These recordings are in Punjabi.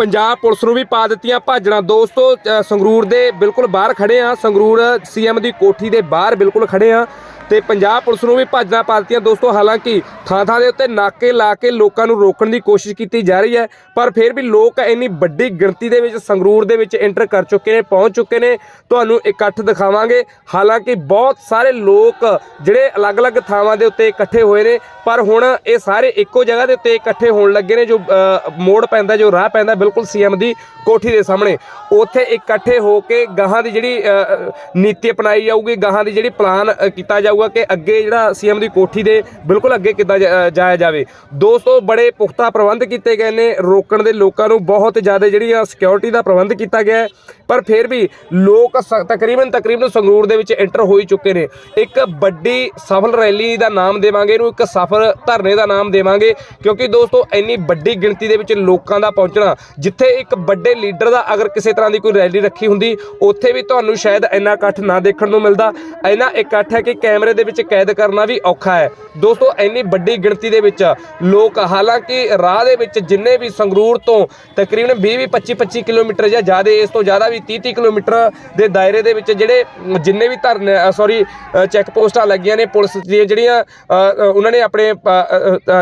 ਪੰਜਾਬ ਪੁਲਿਸ ਨੂੰ ਵੀ ਪਾ ਦਿੱਤੀਆਂ ਭਾਜਣਾ ਦੋਸਤੋ ਸੰਗਰੂਰ ਦੇ ਬਿਲਕੁਲ ਬਾਹਰ ਖੜੇ ਆ। ਸੰਗਰੂਰ ਸੀਐਮ ਦੀ ਕੋਠੀ ਦੇ ਬਾਹਰ ਬਿਲਕੁਲ ਖੜੇ ਆ। ਤੇ ਪੰਜਾਬ ਪੁਲਿਸ ਨੂੰ ਵੀ ਭਾਜਣਾ ਪਾ ਦਿੱਤੀਆਂ ਦੋਸਤੋ, ਹਾਲਾਂਕਿ ਥਾਂ ਥਾਂ ਦੇ ਉੱਤੇ ਨਾਕੇ ਲਾ ਕੇ ਲੋਕਾਂ ਨੂੰ ਰੋਕਣ ਦੀ ਕੋਸ਼ਿਸ਼ ਕੀਤੀ ਜਾ ਰਹੀ ਹੈ, ਪਰ ਫਿਰ ਵੀ ਲੋਕ ਇੰਨੀ ਵੱਡੀ ਗਿਣਤੀ ਦੇ ਵਿੱਚ ਸੰਗਰੂਰ ਦੇ ਵਿੱਚ ਐਂਟਰ ਕਰ ਚੁੱਕੇ ਨੇ, ਪਹੁੰਚ ਚੁੱਕੇ ਨੇ। ਤੁਹਾਨੂੰ ਇਕੱਠ ਦਿਖਾਵਾਂਗੇ। ਹਾਲਾਂਕਿ ਬਹੁਤ ਸਾਰੇ ਲੋਕ ਜਿਹੜੇ ਅਲੱਗ-ਅਲੱਗ ਥਾਵਾਂ ਦੇ ਉੱਤੇ ਇਕੱਠੇ ਹੋਏ ਨੇ, ਪਰ ਹੁਣ ਇਹ ਸਾਰੇ ਇੱਕੋ ਜਗ੍ਹਾ ਦੇ ਉੱਤੇ ਇਕੱਠੇ ਹੋਣ ਲੱਗੇ ਨੇ, ਜੋ ਮੋੜ ਪੈਂਦਾ, ਜੋ ਰਾਹ ਪੈਂਦਾ ਬਿਲਕੁਲ ਸੀਐਮ ਦੀ ਕੋਠੀ ਦੇ ਸਾਹਮਣੇ। ਉੱਥੇ ਇਕੱਠੇ ਹੋ ਕੇ ਗਾਹਾਂ ਦੀ ਜਿਹੜੀ ਨੀਤੀ ਅਪਣਾਈ ਜਾਊਗੀ, ਗਾਹਾਂ ਦੀ ਜਿਹੜੀ ਪਲਾਨ ਕੀਤਾ ਜਾਊਗਾ। ਕਿ ਅੱਗੇ ਜਿਹੜਾ ਸੀਐਮ ਦੀ ਕੋਠੀ ਦੇ ਬਿਲਕੁਲ ਅੱਗੇ ਕਿੱਦਾਂ ਜਾ- ਜਾਇਆ ਜਾਵੇ। ਦੋਸਤੋ, ਬੜੇ ਪੁਖਤਾ ਪ੍ਰਬੰਧ ਕੀਤੇ ਗਏ ਨੇ। ਰੋਕਣ ਦੇ ਲੋਕਾਂ ਨੂੰ ਬਹੁਤ ਜ਼ਿਆਦਾ ਜਿਹੜੀ ਆ ਸਿਕਿਉਰਿਟੀ ਦਾ ਪ੍ਰਬੰਧ ਕੀਤਾ ਗਿਆ ਹੈ। ਪਰ ਫਿਰ ਵੀ ਲੋਕ ਸ- ਤਕਰੀਬਨ ਤਕਰੀਬਨ ਸੰਗਰੂਰ ਦੇ ਵਿੱਚ ਐਂਟਰ ਹੋ ਹੀ ਚੁੱਕੇ ਨੇ। ਇੱਕ ਵੱਡੀ ਸਫਲ ਰੈਲੀ ਦਾ ਨਾਮ ਦੇਵਾਂਗੇ, ਇਹਨੂੰ ਇੱਕ ਸਫਲ ਧਰਨੇ ਦਾ ਨਾਮ ਦੇਵਾਂਗੇ। ਕਿਉਂਕਿ ਦੋਸਤੋ, ਇੰਨੀ ਵੱਡੀ ਗਿਣਤੀ ਦੇ ਵਿੱਚ ਲੋਕਾਂ ਦਾ ਪਹੁੰਚਣਾ, ਜਿੱਥੇ ਇੱਕ ਵੱਡੇ ਲੀਡਰ ਦਾ ਅਗਰ ਕਿਸੇ ਤਰ੍ਹਾਂ ਦੀ ਕੋਈ ਰੈਲੀ ਰੱਖੀ ਹੁੰਦੀ, ਉੱਥੇ ਵੀ ਤੁਹਾਨੂੰ ਸ਼ਾਇਦ ਇੰਨਾ ਇਕੱਠ ਨਾ ਦੇਖਣ ਨੂੰ ਮਿਲਦਾ। ਇੰਨਾ ਇਕੱਠ ਹੈ ਕਿ ਕੈਮਰੇ ਦੇ ਵਿੱਚ ਕੈਦ ਕਰਨਾ ਵੀ ਔਖਾ ਹੈ। ਦੋਸਤੋ, ਇੰਨੀ ਵੱਡੀ ਗਿਣਤੀ ਦੇ ਵਿੱਚ ਲੋਕ, ਹਾਲਾਂਕਿ ਰਾਹ ਦੇ ਵਿੱਚ ਜਿੰਨੇ ਵੀ ਸੰਗਰੂਰ ਤੋਂ ਤਕਰੀਬਨ 20 20 25 25 ਕਿਲੋਮੀਟਰ ਜਾਂ ਜ਼ਿਆਦਾ, ਇਸ ਤੋਂ ਜ਼ਿਆਦਾ ਵੀ 30 30 ਕਿਲੋਮੀਟਰ ਦੇ ਦਾਇਰੇ ਦੇ ਵਿੱਚ ਜਿਹੜੇ ਜਿੰਨੇ ਵੀ ਧਰਨੇ ਸੌਰੀ ਚੈੱਕ ਪੋਸਟਾਂ ਲੱਗੀਆਂ ਨੇ, ਪੁਲਿਸ ਦੀਆਂ ਜਿਹੜੀਆਂ ਉਹਨਾਂ ਨੇ ਆਪਣੇ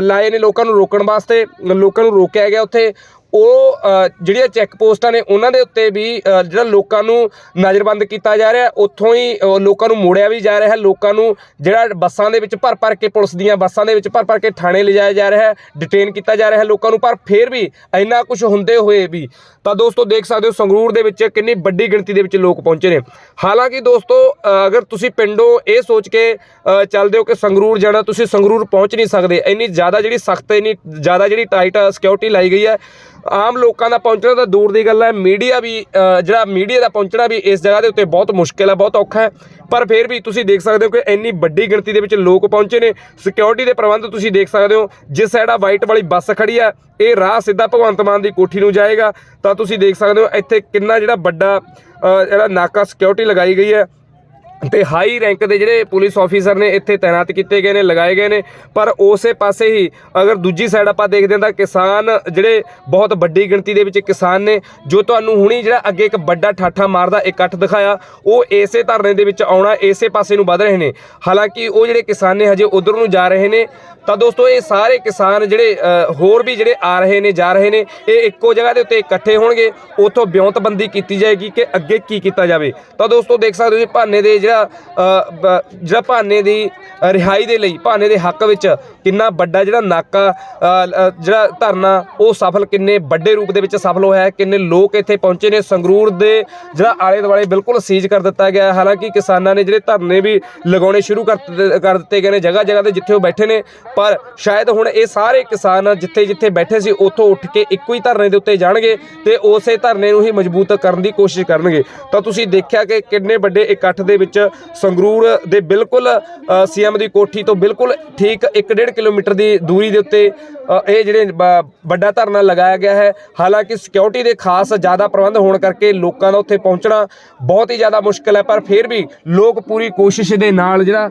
ਲਾਏ ਨੇ ਲੋਕਾਂ ਨੂੰ ਰੋਕਣ ਵਾਸਤੇ, ਲੋਕਾਂ ਨੂੰ ਰੋਕਿਆ ਗਿਆ ਉੱਥੇ। ਉਹ ਜਿਹੜੀਆਂ ਚੈੱਕ ਪੋਸਟਾਂ ਨੇ, ਉਹਨਾਂ ਦੇ ਉੱਤੇ ਵੀ ਜਿਹੜਾ ਲੋਕਾਂ ਨੂੰ ਨਜ਼ਰਬੰਦ ਕੀਤਾ ਜਾ ਰਿਹਾ, ਉੱਥੋਂ ਹੀ ਲੋਕਾਂ ਨੂੰ ਮੋੜਿਆ ਵੀ ਜਾ ਰਿਹਾ ਹੈ ਲੋਕਾਂ ਨੂੰ ਜਿਹੜਾ ਬੱਸਾਂ ਦੇ ਵਿੱਚ ਭਰ ਭਰ ਕੇ, ਪੁਲਿਸ ਦੀਆਂ ਬੱਸਾਂ ਦੇ ਵਿੱਚ ਭਰ ਭਰ ਕੇ ਥਾਣੇ ਲਿਜਾਇਆ ਜਾ ਰਿਹਾ ਹੈ ਡਿਟੇਨ ਕੀਤਾ ਜਾ ਰਿਹਾ ਹੈ ਲੋਕਾਂ ਨੂੰ, ਪਰ ਫਿਰ ਵੀ ਇੰਨਾ ਕੁਝ ਹੁੰਦੇ ਹੋਏ ਵੀ, ਤਾਂ ਦੋਸਤੋ ਦੇਖ ਸਕਦੇ ਹੋ, ਸੰਗਰੂਰ ਦੇ ਵਿੱਚ ਕਿੰਨੀ ਵੱਡੀ ਗਿਣਤੀ ਦੇ ਵਿੱਚ ਲੋਕ ਪਹੁੰਚੇ ਨੇ। ਹਾਲਾਂਕਿ ਦੋਸਤੋ ਅਗਰ ਤੁਸੀਂ ਪਿੰਡੋਂ ਇਹ ਸੋਚ ਕੇ ਚੱਲਦੇ ਹੋ ਕਿ ਸੰਗਰੂਰ ਜਾਣਾ, ਤੁਸੀਂ ਸੰਗਰੂਰ ਪਹੁੰਚ ਨਹੀਂ ਸਕਦੇ, ਇੰਨੀ ਜ਼ਿਆਦਾ ਜਿਹੜੀ ਸਖਤ, ਇੰਨੀ ਜ਼ਿਆਦਾ ਜਿਹੜੀ ਟਾਈਟ ਸਿਕਿਉਰਿਟੀ ਲਾਈ ਗਈ ਹੈ ਆਮ ਲੋਕਾਂ ਦਾ ਪਹੁੰਚਣਾ ਤਾਂ ਦੂਰ ਦੀ ਗੱਲ ਹੈ। ਮੀਡੀਆ ਵੀ ਜਿਹੜਾ ਮੀਡੀਆ ਦਾ ਪਹੁੰਚਣਾ ਵੀ ਇਸ ਜਗ੍ਹਾ ਦੇ ਉੱਤੇ ਬਹੁਤ ਮੁਸ਼ਕਿਲ ਹੈ, ਬਹੁਤ ਔਖਾ ਹੈ। ਪਰ ਫਿਰ ਵੀ ਤੁਸੀਂ ਦੇਖ ਸਕਦੇ ਹੋ ਕਿ ਇੰਨੀ ਵੱਡੀ ਗਿਣਤੀ ਦੇ ਵਿੱਚ ਲੋਕ ਪਹੁੰਚੇ ਨੇ। ਸਿਕਿਉਰਿਟੀ ਦੇ ਪ੍ਰਬੰਧ ਤੁਸੀਂ ਦੇਖ ਸਕਦੇ ਹੋ। ਜਿਸ ਸਾਈਡ ਆ ਵਾਈਟ ਵਾਲੀ ਬੱਸ ਖੜੀ ਆ, ਇਹ ਰਾਹ ਸਿੱਧਾ ਭਗਵੰਤ ਮਾਨ ਦੀ ਕੋਠੀ ਨੂੰ ਜਾਏਗਾ। ਤਾਂ ਤੁਸੀਂ ਦੇਖ ਸਕਦੇ ਹੋ ਇੱਥੇ ਕਿੰਨਾ ਜਿਹੜਾ ਵੱਡਾ ਜਿਹੜਾ ਨਾਕਾ ਸਿਕਿਉਰਿਟੀ ਲਗਾਈ ਗਈ ਹੈ। ਤੇ ਹਾਈ ਰੈਂਕ ਦੇ ਜਿਹੜੇ ਪੁਲਿਸ ਆਫੀਸਰ ਨੇ ਇੱਥੇ ਤਾਇਨਾਤ ਕੀਤੇ ਗਏ ਨੇ, ਲਗਾਏ ਗਏ ਨੇ। ਪਰ ਉਸੇ ਪਾਸੇ ਹੀ ਅਗਰ ਦੂਜੀ ਸਾਈਡ ਆਪਾਂ ਦੇਖਦੇ ਹਾਂ ਤਾਂ ਕਿਸਾਨ ਜਿਹੜੇ ਬਹੁਤ ਵੱਡੀ ਗਿਣਤੀ ਦੇ ਵਿੱਚ ਕਿਸਾਨ ਨੇ, ਜੋ ਤੁਹਾਨੂੰ ਹੁਣੀ ਜਿਹੜਾ ਅੱਗੇ ਇੱਕ ਵੱਡਾ ਠਾਠਾ ਮਾਰਦਾ ਇਕੱਠ ਦਿਖਾਇਆ, ਉਹ ਇਸੇ ਧਰਨੇ ਦੇ ਵਿੱਚ ਆਉਣਾ ਇਸੇ ਪਾਸੇ ਨੂੰ ਵੱਧ ਰਹੇ ਨੇ। ਹਾਲਾਂਕਿ ਉਹ ਜਿਹੜੇ ਕਿਸਾਨ ਨੇ ਹਜੇ ਉਧਰ ਨੂੰ ਜਾ ਰਹੇ ਨੇ, ਤਾਂ ਦੋਸਤੋ ਇਹ ਸਾਰੇ ਕਿਸਾਨ ਜਿਹੜੇ ਹੋਰ ਵੀ ਜਿਹੜੇ ਆ ਰਹੇ ਨੇ, ਜਾ ਰਹੇ ਨੇ, ਇਹ ਇੱਕੋ ਜਗ੍ਹਾ ਦੇ ਉੱਤੇ ਇਕੱਠੇ ਹੋਣਗੇ। ਉਥੋਂ ਬਿਉਂਤਬੰਦੀ ਕੀਤੀ ਜਾਏਗੀ ਕਿ ਅੱਗੇ ਕੀ ਕੀਤਾ ਜਾਵੇ। ਤਾਂ ਦੋਸਤੋ ਦੇਖ ਸਕਦੇ ਹੋ ਜੀ, ਭਾਨੇ ਦੇ ਜਿਹੜਾ ਜਿਹੜਾ ਭਾਨੇ ਦੀ ਰਿਹਾਈ ਦੇ ਲਈ, ਭਾਨੇ ਦੇ ਹੱਕ ਵਿੱਚ ਕਿੰਨਾ ਵੱਡਾ ਜਿਹੜਾ ਨਾਕਾ ਜਿਹੜਾ ਧਰਨਾ, ਉਹ ਸਫਲ, ਕਿੰਨੇ ਵੱਡੇ ਰੂਪ ਦੇ ਵਿੱਚ ਸਫਲ ਹੋਇਆ ਹੈ, ਕਿੰਨੇ ਲੋਕ ਇੱਥੇ ਪਹੁੰਚੇ ਨੇ, ਸੰਗਰੂਰ ਦੇ ਜਿਹੜਾ ਆਲੇ ਦੁਆਲੇ ਬਿਲਕੁਲ ਸੀਜ਼ ਕਰ ਦਿੱਤਾ ਗਿਆ ਹਾਲਾਂਕਿ ਕਿਸਾਨਾਂ ਨੇ ਜਿਹੜੇ ਧਰਨੇ ਵੀ ਲਗਾਉਣੇ ਸ਼ੁਰੂ ਕਰ ਦਿੱਤੇ- ਕਰ ਦਿੱਤੇ ਗਏ ਨੇ ਜਗ੍ਹਾ ਜਗ੍ਹਾ ਤੇ ਜਿੱਥੇ ਉਹ ਬੈਠੇ ਨੇ, ਪਰ ਸ਼ਾਇਦ ਹੁਣ ਇਹ ਸਾਰੇ ਕਿਸਾਨ ਜਿੱਥੇ ਜਿੱਥੇ ਬੈਠੇ ਸੀ, ਉੱਥੋਂ ਉੱਠ ਕੇ ਇੱਕੋ ਹੀ ਧਰਨੇ ਦੇ ਉੱਤੇ ਜਾਣਗੇ ਤੇ ਉਸੇ ਧਰਨੇ ਨੂੰ ਹੀ ਮਜ਼ਬੂਤ ਕਰਨ ਦੀ ਕੋਸ਼ਿਸ਼ ਕਰਨਗੇ। ਤਾਂ ਤੁਸੀਂ ਦੇਖਿਆ ਕਿ ਕਿੰਨੇ ਵੱਡੇ ਇਕੱਠ ਦੇ ਵਿੱਚ ਸੰਗਰੂਰ ਦੇ ਬਿਲਕੁਲ ਸੀਐਮ ਦੀ ਕੋਠੀ ਤੋਂ ਬਿਲਕੁਲ ਠੀਕ 1.5 ਕਿਲੋਮੀਟਰ ਦੀ ਦੂਰੀ ਦੇ ਉੱਤੇ ਇਹ ਜਿਹੜੇ ਵੱਡਾ ਧਰਨਾ ਲਗਾਇਆ ਗਿਆ ਹੈ। ਹਾਲਾਂਕਿ ਸਿਕਿਉਰਿਟੀ ਦੇ ਖਾਸ ਜ਼ਿਆਦਾ ਪ੍ਰਬੰਧ ਹੋਣ ਕਰਕੇ ਲੋਕਾਂ ਦਾ ਉੱਥੇ ਪਹੁੰਚਣਾ ਬਹੁਤ ਹੀ ਜ਼ਿਆਦਾ ਮੁਸ਼ਕਲ ਹੈ, ਪਰ ਫਿਰ ਵੀ ਲੋਕ ਪੂਰੀ ਕੋਸ਼ਿਸ਼ ਦੇ ਨਾਲ ਜਿਹੜਾ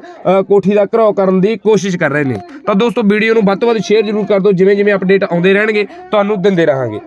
ਕੋਠੀ ਦਾ ਘਰਾਓ ਕਰਨ ਦੀ ਕੋਸ਼ਿਸ਼ ਕਰ ਰਹੇ ਨੇ। ਤਾਂ ਦੋਸਤੋ, ਵੀਡੀਓ ਨੂੰ ਵੱਧ ਤੋਂ ਵੱਧ ਸ਼ੇਅਰ ਜ਼ਰੂਰ ਕਰ ਦਿਓ ਜਿਵੇਂ ਜਿਵੇਂ ਅਪਡੇਟ ਆਉਂਦੇ ਰਹਿਣਗੇ, ਤੁਹਾਨੂੰ ਦਿੰਦੇ ਰਹਾਂਗੇ।